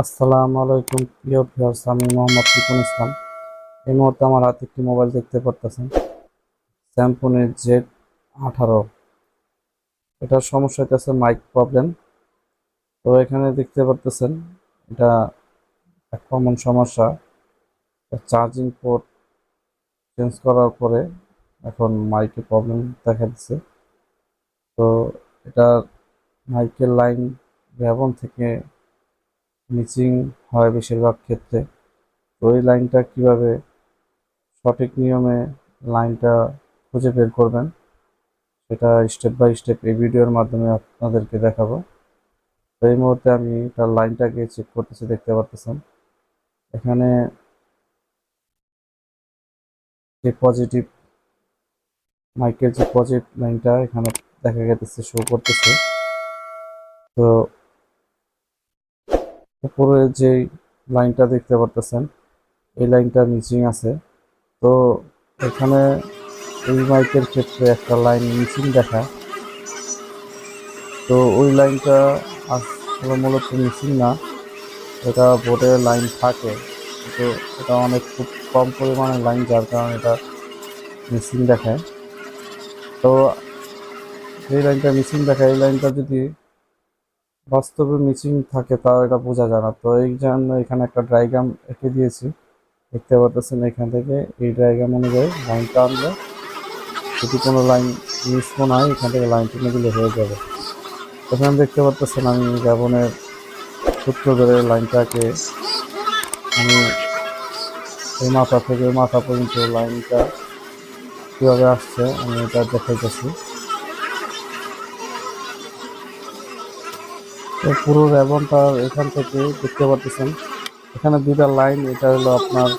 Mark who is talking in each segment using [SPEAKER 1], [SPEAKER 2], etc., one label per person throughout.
[SPEAKER 1] আসসালামু আলাইকুম। প্রিয় ভিউয়ার্স আমি মোহাম্মদ রিপন ইসলাম। এই মুহূর্তে আমার হাতে একটি মোবাইল দেখতে পারতেছেন। স্যামসংয়ের জেড আঠারো। এটার সমস্যা হইতেছে মাইক প্রবলেম তো এখানে দেখতে পারতেছেন, এটা এক কমন সমস্যা। চার্জিং পোর্ট চেঞ্জ করার পরে এখন মাইকে প্রবলেম দেখা দিচ্ছে। তো এটা মাইকের লাইন ব্যবন থেকে মিচিং হয় বেশিরভাগ ক্ষেত্রে। তো ওই লাইনটা কীভাবে সঠিক নিয়মে লাইনটা খুঁজে বের করবেন, সেটা স্টেপ বাই স্টেপ এই ভিডিওর মাধ্যমে আপনাদেরকে দেখাবো। তো এই মুহূর্তে আমি তার লাইনটাকে চেক করতেছি, দেখতে পারতেছেন। এখানে যে পজিটিভ মাইকের যে পজিটিভ লাইনটা এখানে দেখা গেছে শো করতেছে। তো উপরে যে লাইনটা দেখতে পারতেছেন, এই লাইনটা মিসিং আছে। তো এখানে এই মাইকের ক্ষেত্রে একটা লাইন মিসিং দেখা। তো ওই লাইনটা আসলে মূলত মিসিং না, এটা বোর্ডে লাইন থাকে। কিন্তু এটা অনেক খুব কম পরিমাণে লাইন, যার কারণে এটা মিসিং দেখায়। তো এই লাইনটা মিসিং দেখায়, এই লাইনটা যদি বাস্তবে মিচিং থাকে, তাও এটা বোঝা যায় না। তো এই জন্য এখানে একটা ডায়াগ্রাম এঁকে দিয়েছি। দেখতে পাচ্ছেন এখান থেকে। এই ড্রাইগ্রাম অনুযায়ী লাইনটা আনলে যদি কোনো লাইন মিস মনে হয়, এখান থেকে লাইন টেনে দিলে হয়ে যাবে। এখানে দেখতে পাচ্ছেন আমি জ্ঞাপনের সূত্র ধরে লাইনটাকে আমি এই মাথা থেকে মাথা পর্যন্ত লাইনটা কীভাবে আসছে, আমি এটা দেখাইতেছি। পুরো র্যাবনটা এখান থেকে দেখতে পাচ্ছেন এখানে দুইটা লাইন, এটা হলো আপনার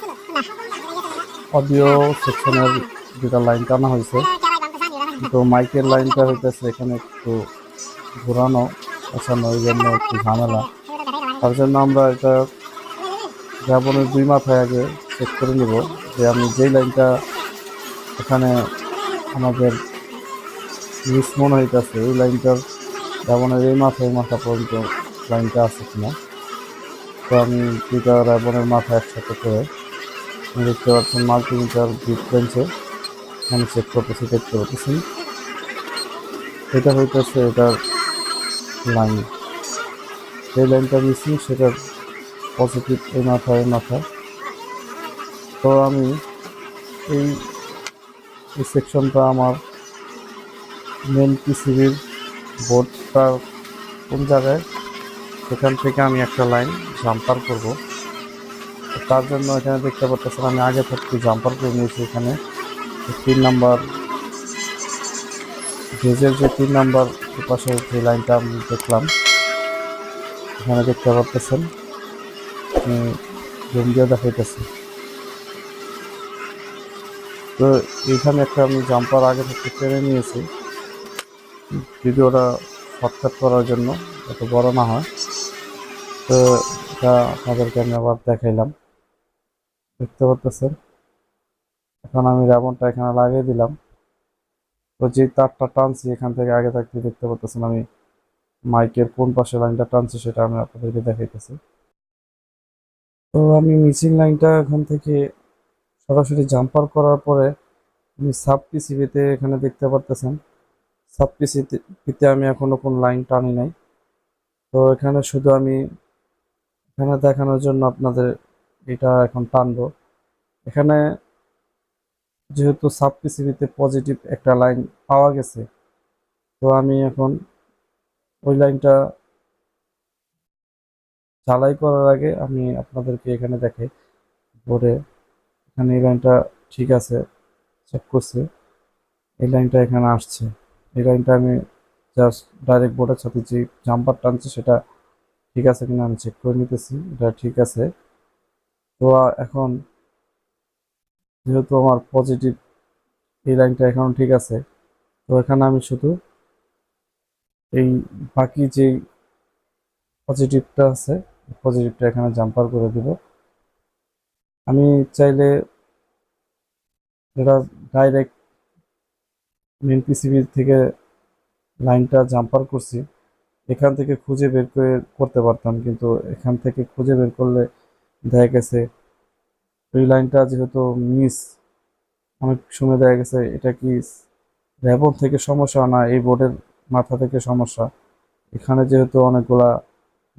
[SPEAKER 1] অডিও সেকশনের দুটা লাইন টানা হয়েছে। তো মাইকের লাইনটা হইতেছে এখানে একটু ঘোরানো বসানো এই জন্য একটু ঝামেলা। তার জন্য আমরা এটা র্যাবনের দুই মাথায় আগে চেক করে নিব যে আমি যেই লাইনটা এখানে আমাদের মিস মনে হইতেছে, ওই লাইনটার রাবণের এই মাথায় মাথা পর্যন্ত লাইনটা আছে কিনা? তো আমি দুইটা রাবণের মাথা একসাথে করে দেখতে পাচ্ছেন মাল্টিমিটার ডিফারেন্সে আমি চেক করতেছি, দেখতে পাচ্ছি। এটা হইতেছে এটার লাইন যে লাইনটা মিসিং সেটার পজিটিভ এই মাথায় মাথা তো আমি এই এই সেকশনটা আমার মেন পিসিবির বোর্ডটার কোন জায়গায়? সেখান থেকে আমি একটা লাইন জাম্পার করব। তার জন্য এখানে দেখতে পাচ্ছেন, আমি আগে থাকতে জাম্পার করে নিয়েছি এখানে। তিন নাম্বার ভেজের যে তিন নাম্বার পাশে যে লাইনটা আমি দেখলাম, এখানে দেখতে পাচ্ছেন জুম দেখাইতেছি। তো এখানে একটা আমি জাম্পার আগে থেকে টেনে নিয়েছি। ভিডিওটা শর্টকাট করার জন্য এত বড় না হয়, তো এটা আপনাদেরকে আমি আবার দেখাইলাম। দেখতে পারতেছেন? এখন আমি র্যাবনটা এখানে লাগিয়ে দিলাম। তো যে তারটা টানছি, এখান থেকে আগে থাকতে দেখতে পারতেছেন আমি মাইকের কোন পাশে লাইনটা টানছি সেটা আমি আপনাদেরকে দেখাইতেছি। তো আমি মিসিং লাইনটা এখান থেকে সরাসরি জাম্পার করার পরে আমি সাব পিসিবিতে এখানে দেখতে পারতেছেন। সাব পিসিবিতে আমি এখনও কোন লাইন টানি নাই। তো এখানে শুধু আমি এখানে দেখানোর জন্য আপনাদের এটা এখন টানবো। এখানে যেহেতু সাব পিসিবিতে পজিটিভ একটা লাইন পাওয়া গেছে, তো আমি এখন ওই লাইনটা ঝালাই করার আগে আমি আপনাদেরকে এখানে দেখাই বোর্ডে এখানে এই লাইনটা ঠিক আছে চেক করছে। এই লাইনটা এখানে আসছে। এই লাইনটা আমি জাস্ট ডাইরেক্ট বোর্ডের সাথে যে জাম্পার টানছে সেটা ঠিক আছে কিনা আমি চেক করে নিতেছি, এটা ঠিক আছে। তো এখন যেহেতু আমার পজিটিভ এই লাইনটা এখন ঠিক আছে, তো এখানে আমি শুধু এই বাকি যে পজিটিভটা আছে পজিটিভটা এখানে জাম্পার করে দিব। আমি চাইলে এটা ডাইরেক্ট মেন পিসিবি থেকে লাইনটা জাম্পার করছি, এখান থেকে খুঁজে বের করে করতে পারতাম, কিন্তু এখান থেকে খুঁজে বের করলে দেখা গেছে ওই লাইনটা যেহেতু মিস অনেক সময় দেখা গেছে এটা কি র্যাবন থেকে সমস্যা না এই বোর্ডের মাথা থেকে সমস্যা। এখানে যেহেতু অনেকগুলা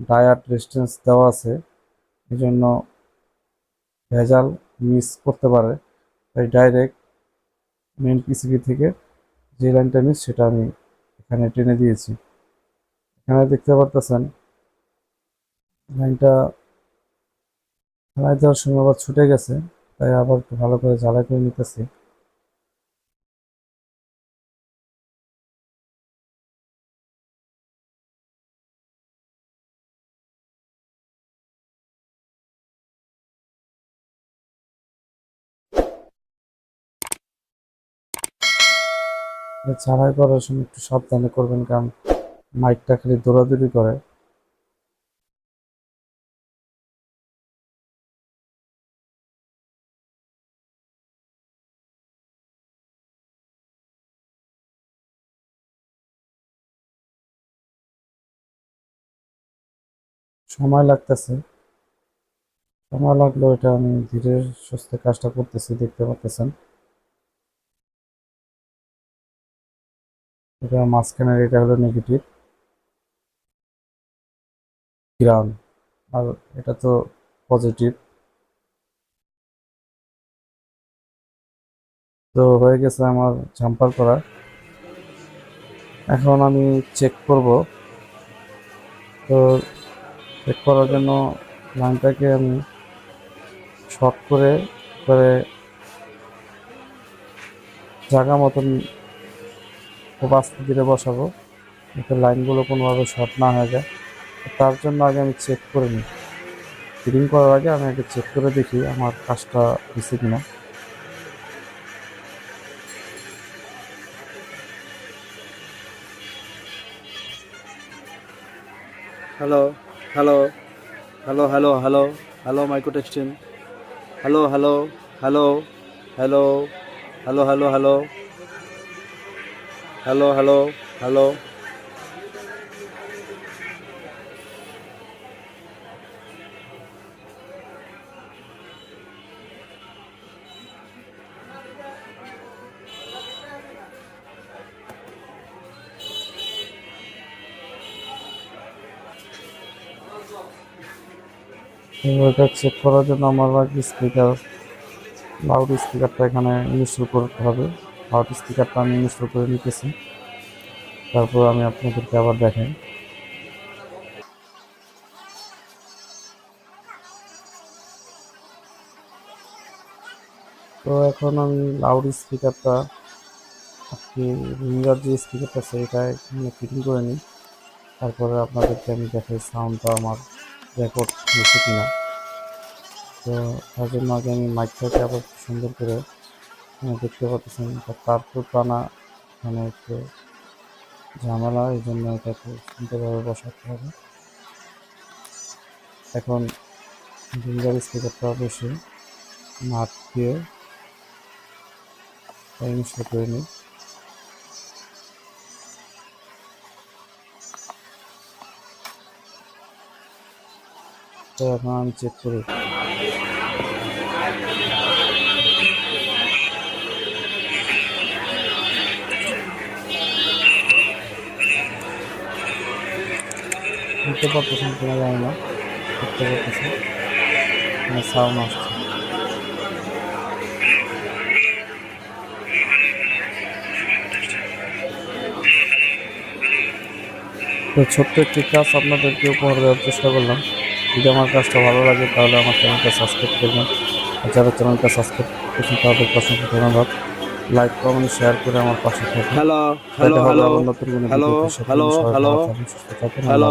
[SPEAKER 1] ডায়াট রেজিস্ট্যান্স দেওয়া আছে এই জন্য ভেজাল মিস করতে পারে। তাই ডাইরেক্ট মেন পিসিবি থেকে যে লাইনটা মিস সেটা আমি এখানে টেনে দিয়েছি। এখানে দেখতে পারতেছেন লাইনটা খেলায় দেওয়ার সময় আবার ছুটে গেছে, তাই আবার ভালো করে জ্বালাই করে নিতেছি। জ্বালাই করার সময় একটু সাবধানে করবেন, কারণ মাইকটা খালি দৌড়াদৌড়ি করে। সময় লাগতেছে। সময় লাগল এটা আমি ধীরে সুস্থে কাজটা করতেছি, দেখতে পাচ্ছেন এটা মাঝখানের এটা হলো নেগেটিভ গ্রাউন্ড আর এটা তো পজিটিভ তো হয়ে গেছে আমার জাম্পার করা। এখন আমি চেক করব। তো চেক করার জন্য লাইনটাকে আমি শর্ট করে করে জায়গা মতন খুব আস্তে ধীরে বসাবো, যাতে লাইনগুলো কোনোভাবে শর্ট না হয়ে যায়। তার জন্য আগে আমি চেক করে নিই। ফিটিং করার আগে আমি আগে চেক করে দেখি আমার কাজটা হয়েছে কিনা।
[SPEAKER 2] Hello hello hello hello hello hello micro texting hello hello hello hello hello hello hello hello hello hello hello
[SPEAKER 1] এটা চেক করার জন্য আমার স্পিকার লাউড স্পিকারটা এখানে ইনস্টল করতে হবে। লাউড স্পিকারটা আমি ইনস্টল করে নিতেছি। তারপর আমি আপনাদেরকে আবার দেখাই। তো এখন আমি লাউড স্পিকারটা আপনি রিঙ্গার যে স্পিকারটা এটা এখানে ফিটিং করে নিই। তারপরে আপনাদেরকে আমি দেখাই সাউন্ডটা আমার রেকর্ড হয়েছে কিনা। তো তার জন্য আগে আমি মাইকটাকে আবার সুন্দর করে দেখতে পাচ্ছেন তারপর টানা এখানে একটু ঝামেলা, এই জন্য এটাকে সুন্দরভাবে বসাতে হবে। এখন ফিঙ্গার স্পিকারটা অবশ্যই নাট দিয়ে। ইনস্টল করে নিই। তো এখন আমি চেক করি। দেখতে পাচ্ছেন কিনা জানি না। দেখতে পাচ্ছেন সাউন্ড আসছে। তো ছোট্ট একটি কাজ আপনাদেরকে উপহার দেওয়ার চেষ্টা করলাম। যদি আমার কাজটা ভালো লাগে তাহলে আমার চ্যানেলটা সাবস্ক্রাইব করবেন। আর যারা চ্যানেলটা সাবস্ক্রাইব করছেন তাদেরকে অসংখ্য ধন্যবাদ। লাইক কমেন্ট শেয়ার করে আমার পাশে থাকুন।
[SPEAKER 2] Hello hello hello hello, hello, hello, hello.